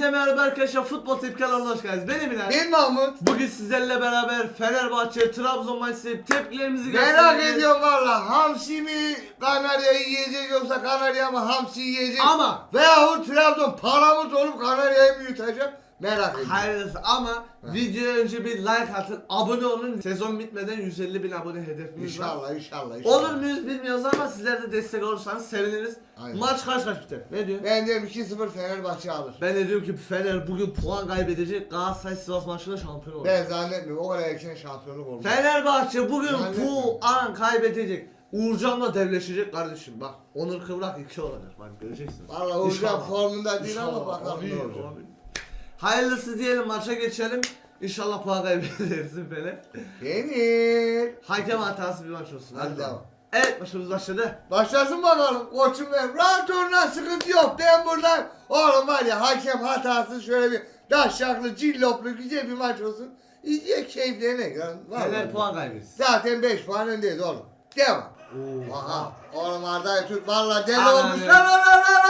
Hepinize merhaba arkadaşlar. Futbol tepki kanalına hoş geldiniz. Benim İnan. Ben Mahmut. Bugün sizlerle beraber Fenerbahçe, Trabzon maçı tepkilerimizi Merak göstereceğiz. ediyorum valla. Hamsi mi Kanarya'yı yiyecek yoksa Kanarya mı Hamsi yiyecek? Ama Veyahut Trabzon paramız olup Kanarya'yı mı yutacak? Merak ediyorum. hayırlısı ama videoya önce bir like atın, abone olun. Sezon bitmeden 150 bin abone hedefimiz var. İnşallah inşallah inşallah. Olur muyuz bilmiyoruz ama sizler de destek olursanız seviniriz. Aynen. Maç kaç kaç biter? Ne diyor? Ben diyorum 2-0 Fenerbahçe alır. Ben de diyorum ki Fener bugün puan kaybedecek. Galatasaray Sivas maçında şampiyon olur. Ben zannetmiyorum o kadar erken şampiyonluk olur. Fenerbahçe bugün puan kaybedecek. Uğurcan'la devleşecek kardeşim bak. Onur Kıvrak 2 olacak bak göreceksiniz. Valla Uğurcan formunda değil ama bakalım ne olacak. Hayırlısı diyelim maça geçelim. İnşallah puan kaybedersin Fener. Yenir. Hakem hatası bir maç olsun. Hadi devam. Evet maçımız başladı. Başlasın bakalım koçum benim. Rahat olun sıkıntı yok. Ben buradan oğlum var ya hakem hatası şöyle bir daşşaklı cilloplu güzel bir maç olsun. İyice keyiflerine. Fener puan kaybetsin. Zaten 5 puan öndeyiz oğlum. Devam. Oo. Aha. Oğlum Arda'yı tut valla deli olmuş. Lan lan lan.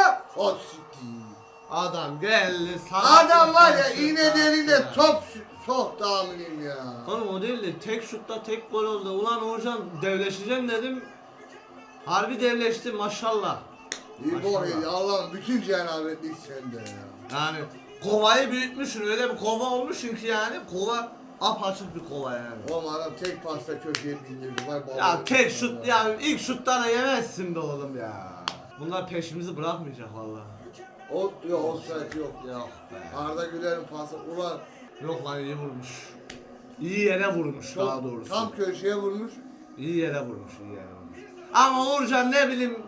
Adam geldi sana. Adam var ya iğne deliğinde top soktu aminim ya. Oğlum o değil de tek şutta tek gol oldu. Ulan Uğurcan devleşeceğim dedim. Harbi devleşti maşallah. İyi Maşallah. bol yedi. Allah'ım bütün cenabetlik sende ya. Yani kovayı büyütmüşsün öyle bir kova olmuşsun ki yani kova apaçık bir kova yani. Oğlum adam tek pasta köşeye bindirdi. Vay baba. Ya tek şut yani ilk şuttan yemezsin be oğlum ya. Bunlar peşimizi bırakmayacak vallahi. O yok offside yok. Yok be. Arda Güler'in pası ulan Yok lan iyi vurmuş. İyi yere vurmuş çok daha doğrusu. tam köşeye vurmuş. İyi yere vurmuş, iyi yere vurmuş. Ama Uğurcan ne bileyim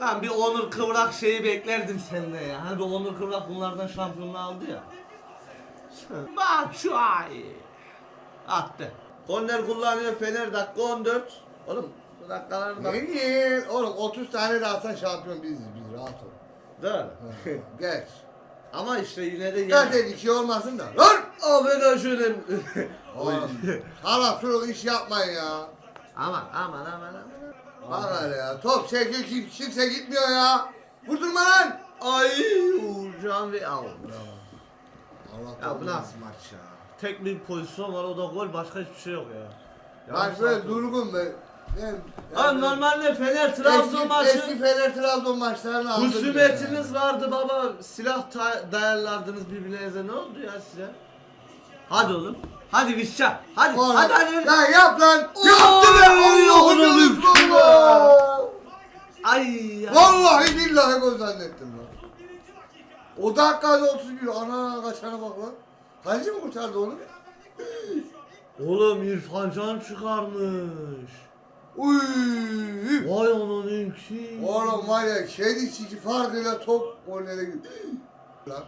Lan bir Onur Kıvrak şeyi beklerdim senden ya. Hani bir Onur Kıvrak bunlardan şampiyonluğu aldı ya. Ay. Attı. Korner kullanıyor Fener dakika 14. Oğlum bu dakikalar bak. Yenir. Oğlum 30 tane de alsan şampiyon biziz biz rahat ol. Değil mi? Geç. Ama işte yine de Zaten yeni. iki olmasın da. Lan! Affeder şöyle. Hala şunu iş yapmayın ya. aman aman aman aman. Bak hele ya. Top çekiyor kim, kimse gitmiyor ya. Vurdurma lan. Ay Uğurcan ve out. Allah Ya bu nasıl maç ya? Tek bir pozisyon var o da gol başka hiçbir şey yok ya. Maç böyle durgun be. Ben, Abi normalde Fener Trabzon eski, maçı Eski Fener Trabzon maçlarını aldım. husumetiniz vardı baba. Silah ta- dayarlardınız birbirinize. Ne oldu ya size? Hadi oğlum. Hadi Vişça. Hadi. Oğlum, Hadi hadi. Ya yap lan. Oy, Yaptı be. Allah'ım oğlum. Allah. Ay ya. Vallahi billahi gol zannettim lan. O dakikada 31. Ana kaçana bak lan. Kaleci mi kurtardı onu? Oğlum İrfan Can çıkarmış. Uy. Vay onun ki. Oğlum var ya kedi çiçi farkıyla top gollere gitti. Lan.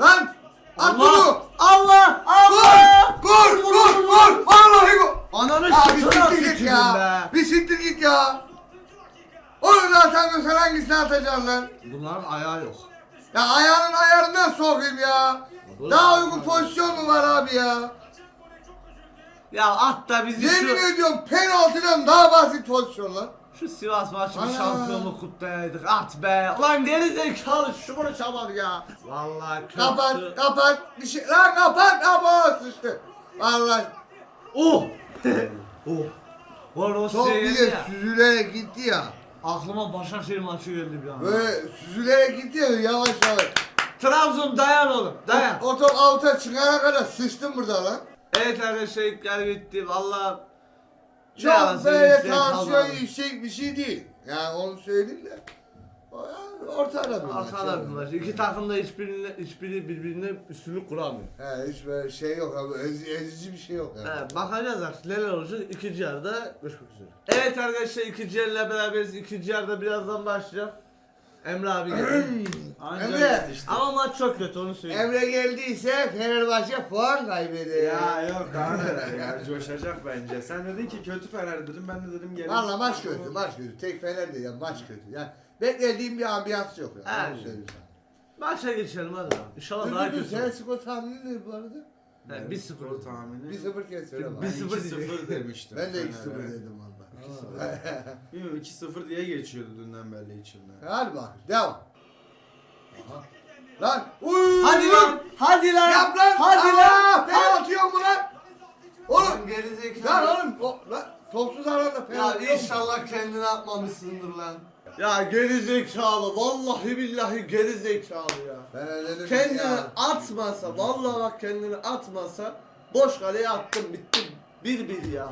Lan! At bunu! Allah. Allah. Allah. Gol! Gol! Gol! Vallahi gol! Ananı Ya bir şutuna siktir git ya! be. Bir siktir git ya! Onu da atamıyorsan hangisini atacaksın lan? Bunların ayağı yok. Ya ayağının ayarından sokayım ya! Daha uygun pozisyon mu var abi ya? Ya at da bizi Yemin şu, ediyorum penaltıdan daha basit pozisyon lan. şu Sivas maçı bir Ana. şampiyonluk kutlayaydık. At be. Ulan geri zekalı şu bunu çabuk ya. Vallahi kötü. Kapat, kapat. Bir şey... Lan kapat! Ama sıçtı. Vallahi Oh. oh. Var o çok bir geldi de ya. süzülerek gitti ya. Aklıma Başakşehir maçı geldi bir an. Böyle süzülerek gitti ya yavaş yavaş. Trabzon dayan oğlum dayan. O top alta çıkana kadar sıçtım burada lan. Evet arkadaşlar ilkler bitti. Valla Çok böyle tansiyon yüksek bir şey değil. Yani onu söyleyeyim de. O yani Ortada bir maç. Yani. bunlar. İki takım da hiçbirine, hiçbiri birbirine üstünlük kuramıyor. He hiç böyle şey yok abi. Ez, ezici bir şey yok yani. Evet, bakacağız artık neler olacak ikinci yarıda görüşmek üzere. Evet arkadaşlar ikinci yarıyla beraberiz. İkinci yarıda birazdan başlayacağım. Emre abi geldi. Emre. Ama maç çok kötü onu söyleyeyim. Emre geldiyse Fenerbahçe puan kaybediyor. Ya yok daha neler ya coşacak bence. Sen dedin ki kötü Fener dedim ben de dedim gelin. Valla maç kötü, maç kötü. Tek Fener değil ya, maç kötü. Yani beklediğim bir ambiyans yok ya. Evet. Onu söyleyeyim sana. Maça geçelim hadi. abi. İnşallah daha Dur dur dur, kötü. senin olur. skor tahmini ne bu arada? Evet, Evet, 1-0. skor tahmini. 1-0 kez söyle bana. Ben 1-0 2-0 demiştim. Ben de Fener'e. 2-0 dedim valla. Bilmiyorum 2-0 diye geçiyordu dünden beri içimden. Hadi bak, devam. Aha. Lan. Uy. Hadi lan. Hadi lan. Yap lan. Hadi lan. Penaltı yok mu lan? Oğlum. Gerizekalı. Lan oğlum. O, lan. Topsuz alanda Ya penaltı yok mu? inşallah kendini atmamışsındır lan. Ya geri zekalı. Vallahi billahi geri zekalı ya. Ben öyle Kendini ya. atmasa, vallahi bak kendini atmasa boş kaleye attım bittim. Bir bir ya.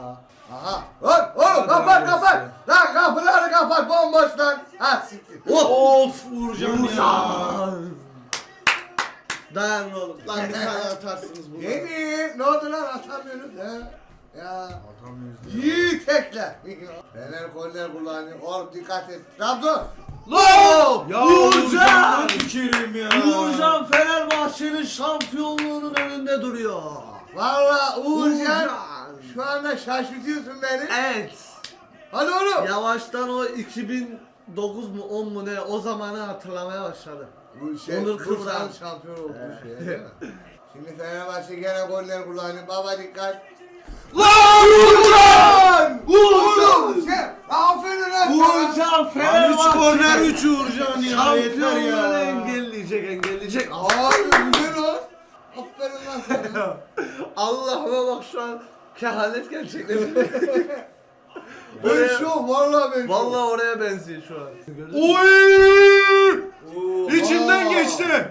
Aha. Lan oğlum kapat kapat. Lan kapıları kapat bomboş lan. Ha siktir. Of Uğurcan ya. Dayan oğlum. Lan bir tane atarsınız bunu. Yeni. Ne oldu lan atamıyoruz ya. Ya. Tekle. Fener korner kullanıyor. Oğlum dikkat et. Trabzon. Lan! Ya Uğurcan! Tüküreyim ya. Uğurcan Fenerbahçe'nin şampiyonluğunun önünde duruyor. Valla Uğurcan. Uğurcan. Şu anda şaşırtıyorsun beni. Evet. Hadi oğlum. Yavaştan o 2009 mu 10 mu ne o zamanı hatırlamaya başladı. Bu şey, Onur Kıvran. şampiyon oldu şey değil mi? Şimdi Fenerbahçe gene goller kullanıyor. Baba dikkat. Lan Uğurcan! Sen aferin lan. Uğurcan Lan 3 Fenerbahçe korner 3 Uğurcan ya. Yeter ya. engelleyecek engelleyecek. Abi güzel o. Aferin lan sana. Allah'ıma bak şu an kehanet gerçekleşiyor. Ben Oraya- şok valla ben şok. Vallahi oraya benziyor şu an. Oy! İçinden geçti.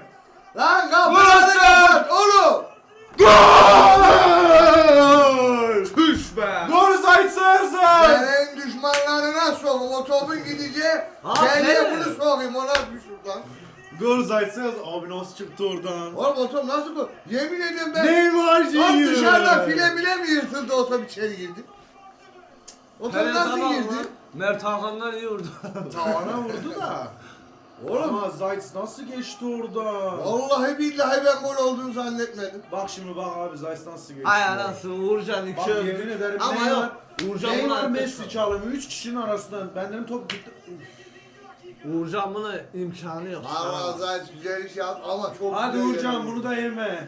Lan kapıları Burası. kapat oğlum. Gol! Tüş be. Gol Zayt Serzan! Senin düşmanlarına sokayım. O topun gideceği. Evet. bunu sokayım. Ona düşür lan. Gol Serzan. Abi nasıl çıktı oradan? Oğlum o top nasıl bu? Yemin ediyorum ben. Neymar Lan Junior. dışarıdan file bile mi yırtıldı o top içeri girdi? O top nasıl tamam girdi? lan. Mert Hakan'dan iyi vurdu. Tavana vurdu da. Oğlum. Ama Zayt nasıl geçti orada? Vallahi billahi ben gol olduğunu zannetmedim. Bak şimdi bak abi Zayt nasıl geçti. Ay anasını Uğurcan iki Bak öldü. yemin ederim Ama Neymar- yok. Uğurcan bunu Neymar arkadaşlar. Messi çalımı 3 kişinin arasından benden top gitti. Uğurcan buna imkanı yok. Vallahi Zayt güzel iş yaptı ama çok Hadi güzel Uğurcan yere bunu da yeme.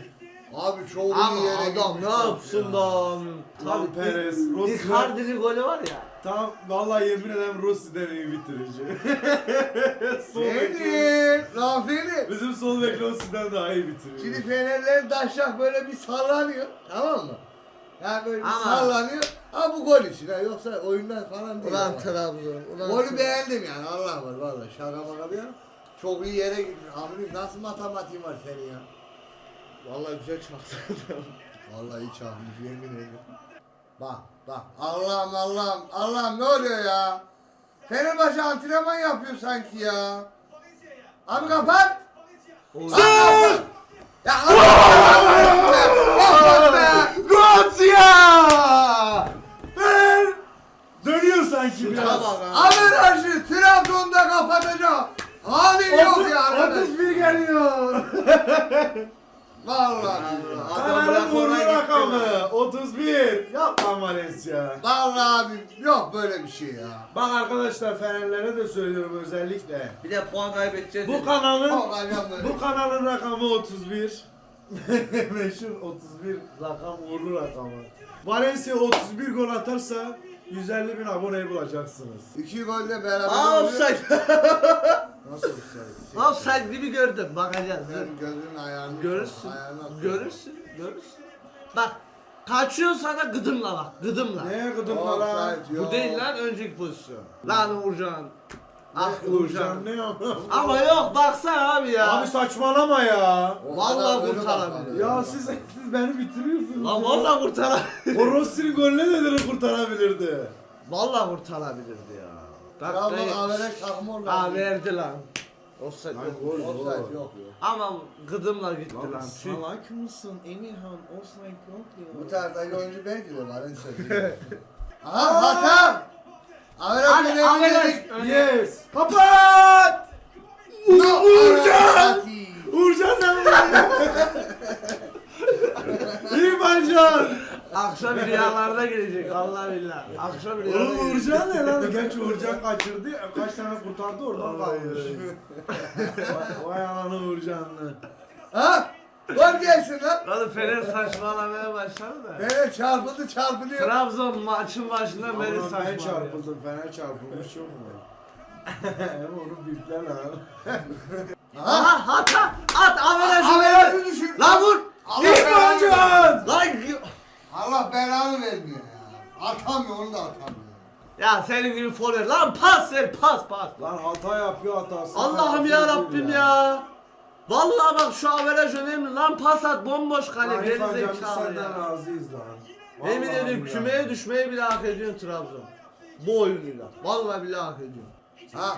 Abi çok Ama iyi yere adam gitmiş ne top yapsın ya. lan? Lan Perez, Rossi. Icardi'nin golü var ya. Tamam vallahi yemin ederim Rossi demeyi bitirici. sol bekle. Seni, Rafeli. Bizim sol bek Rossi'den daha iyi bitiriyor. Şimdi Fenerler daşak böyle bir sallanıyor. Tamam mı? Yani böyle bir Ama- sallanıyor. Ha bu gol için ha yoksa oyundan falan değil. Ulan ama. Trabzon. Ulan Golü Trabzon. beğendim yani Allah var valla şaka maka bir yana. Çok iyi yere gitmiş. Amirim nasıl matematiğin var senin ya? Vallahi güzel çaktı. Vallahi hiç almış yemin ederim. Bak bak Allah'ım Allah'ım Allah'ım ne oluyor ya? Fenerbahçe antrenman yapıyor sanki ya. Abi kapat. Kapat. Ya Allah'ım be. Kapat be. Gotia! Ver! Dönüyor sanki biraz. Averajı Trabzon'da kapatacağım. Hali yok ya arkadaş. 31 geliyor. Vallahi. Oraya gitti rakamı lan. 31. Yapma Valencia. Vallahi abi yok böyle bir şey ya. Bak arkadaşlar Fenerlere de söylüyorum özellikle. Bir de puan kaybedeceğiz. Bu kanalın Vallahi bu kanalın rakamı 31. Meşhur 31 rakam uğurlu rakamı. Valencia 31 gol atarsa 150 bin aboneyi bulacaksınız. İki golle beraber Aa oluyor. offside. Nasıl offside? offside gibi gördüm. Bakacağız. dur. Sen gözünün ayarını Görürsün. ayarını. Görürsün. Görürsün. Bak. Kaçıyor sana gıdımla bak. Gıdımla. Neye gıdımla lan? Offside yok. Bu değil lan önceki pozisyon. Lan Uğurcan. Ah Uğurcan Uğurcan. ne yapıyor? Ama yok baksana abi ya. Abi saçmalama ya. Vallahi kurtarabilir. Ya siz siz beni bitiriyorsunuz. Lan ya. vallahi kurtar. O Rossi'nin golüne nedeni kurtarabilirdi. vallahi kurtarabilirdi ya. Trabzon Dakikayı- averaj takımı oldu. Aa verdi lan. Offside Lan yok. gol, Offside gol. yok yok. Ama gıdımla gitti lan. Lan Tüh. salak mısın Emirhan? Offside yok ya. Bu taraftaki oyuncu belki de Valencia değil. Aha hata. Averaj Hadi, dedik. Yes. Kapat! No, Uğurcan! Arati. Uğurcan ne vuruyor? İrfan Can! Akşam rüyalarda gelecek Allah billah. Akşam rüyalarda Oğlum gelecek. Uğurcan ne lan? Gerçi Uğurcan kaçırdı. Kaç tane kurtardı oradan kalmış. Vay- Vay ananı Uğurcanlı. Ha? Gol gelsin lan. Lan Fener saçmalamaya başladı da. Evet çarpıldı çarpılıyor. Trabzon maçın başından beri Aman ben saçmalıyor. çarpıldım. Fener çarpılmış yok mu? Hem onu bipler lan. Aha. Aha hata! at averajı Averajı ver. düşün. Lan vur. Allah İlk belanı. Lan Allah belanı vermiyor ya. Atamıyor onu da atamıyor. ya senin gibi forvet lan pas ver pas pas. Lan hata yapıyor hatası. Allah'ım ya Rabbim ya. Vallahi bak şu averaj önemli lan pas at bomboş kale Arif geri amcam biz zekalı senden ya. razıyız lan. Yemin Vallahi ediyorum ya. kümeye düşmeyi bile hak ediyorsun Trabzon. Bu oyunuyla. Vallahi bile hak ediyorsun. Ha.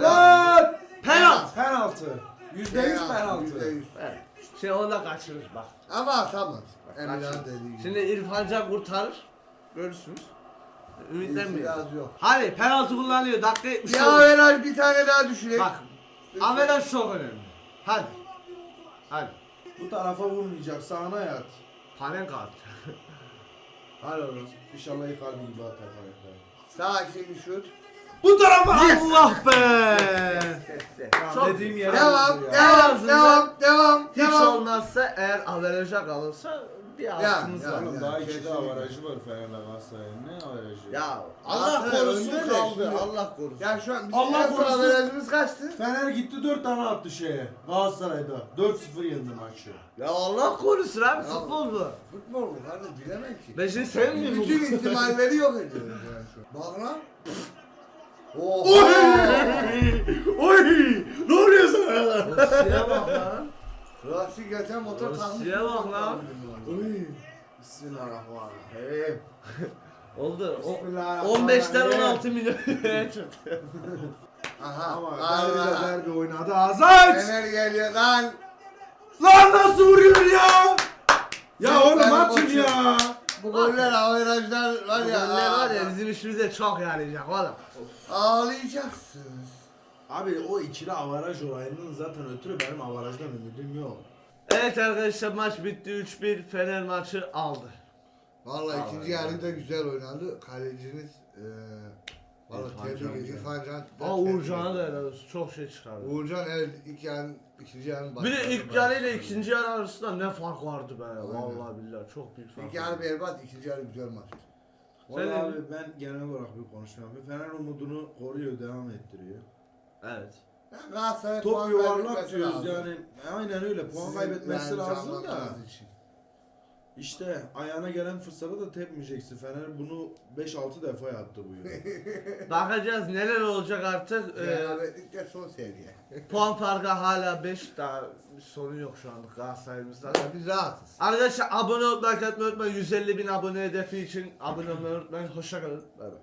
Lan! Penaltı. Penaltı. Yüzde yüz penaltı. Yüzde yüz. Evet. Şimdi onu da kaçırır bak. Ama atamaz. Kaçırır. Emirhan dediği gibi. Şimdi İrfan Can kurtarır. Görürsünüz. Ümitlenmeyin. İtiraz yok. Hadi penaltı kullanıyor. Dakika 70. Ya averaj bir tane daha düşürek. Bak. Averaj çok önemli. Hadi. Hadi. Bu tarafa vurmayacak. Sağına yat. Panen kart. Hadi oğlum. İnşallah Icardi gibi atar. Sakin bir şut. Bu tarafa! Allah be. Çok- dediğim yere Devam, vurdu ya. devam, azından devam, devam, Hiç devam. olmazsa eğer averaja kalırsa bir Ya, altımız ya, var. Oğlum ya, daha ikide kesinlikle. avarajı var Fener'le Galatasaray'ın. Ne avarajı? Ya Allah Galatasaray korusun önde de kaldı. şimdi- Allah korusun. Ya şu an bizim Allah en son korusun. averajımız kaçtı? Fener gitti 4 tane attı şeye. Galatasaray'da. 4-0 yendi maçı. Ya Allah korusun abi futbol bu. Futbol mu kardeş bilemem ki. Ben şimdi sevmiyorum. Bütün ihtimalleri yok ediyoruz yani şu an. Bak lan. Oha. Oy! Ne oluyor sana? Rusya'ya bak lan. Klasik geçen motor Rusya'ya takmış. bak lan. Oy! Bismillahirrahmanirrahim. Oldu. O, Bismillahirrahmanirrahim. 15'ten 16 milyon çıktı. Aha. Ama Allah. derbi de derbi oynadı. Azat! Fener geliyor lan. Lan nasıl vuruyor ya? Ya oğlum Ben atın koçum. ya. Bu goller averajlar var ya. Goller var ya bizim işimize çok yarayacak oğlum. Ağlayacaksınız. Abi o ikili avaraj olayının zaten ötürü benim avarajdan ümidim yok. Evet arkadaşlar maç bitti 3-1 Fener maçı aldı. Vallahi ikinci yarı da güzel oynandı. Kaleciniz eee Valla İrfan tebrik Can güzel. İrfan Can. tebrik Uğurcan'a da helal olsun çok şey çıkardı. Uğurcan evet ilk yarı ikinci yarının Bir de ilk yarı ile ikinci yarı arasında ne fark vardı be vallahi billahi çok büyük fark. İlk yarı berbat, ikinci yarı güzel maçtı. Vallahi Fener- abi ben genel olarak bir konuşma yapayım. Fener umudunu koruyor, devam ettiriyor. Evet. Yani Galatasaray Top puan yuvarlak kaybetmesi diyoruz lazım. yani. Aynen öyle. Puan Sizin kaybetmesi yani lazım da. için. İşte ayağına gelen fırsatı da tepmeyeceksin. Fener bunu 5-6 defa yaptı bu yıl. Bakacağız neler olacak artık. Ee, Beraberlikte son seviye. puan farkı hala 5 daha bir sorun yok şu anlık Galatasaray'ımızda. Biz rahatız. Arkadaşlar abone olmayı, like atmayı unutmayın. 150 bin abone hedefi için abone olmayı unutmayın. Hoşçakalın. Bay bay.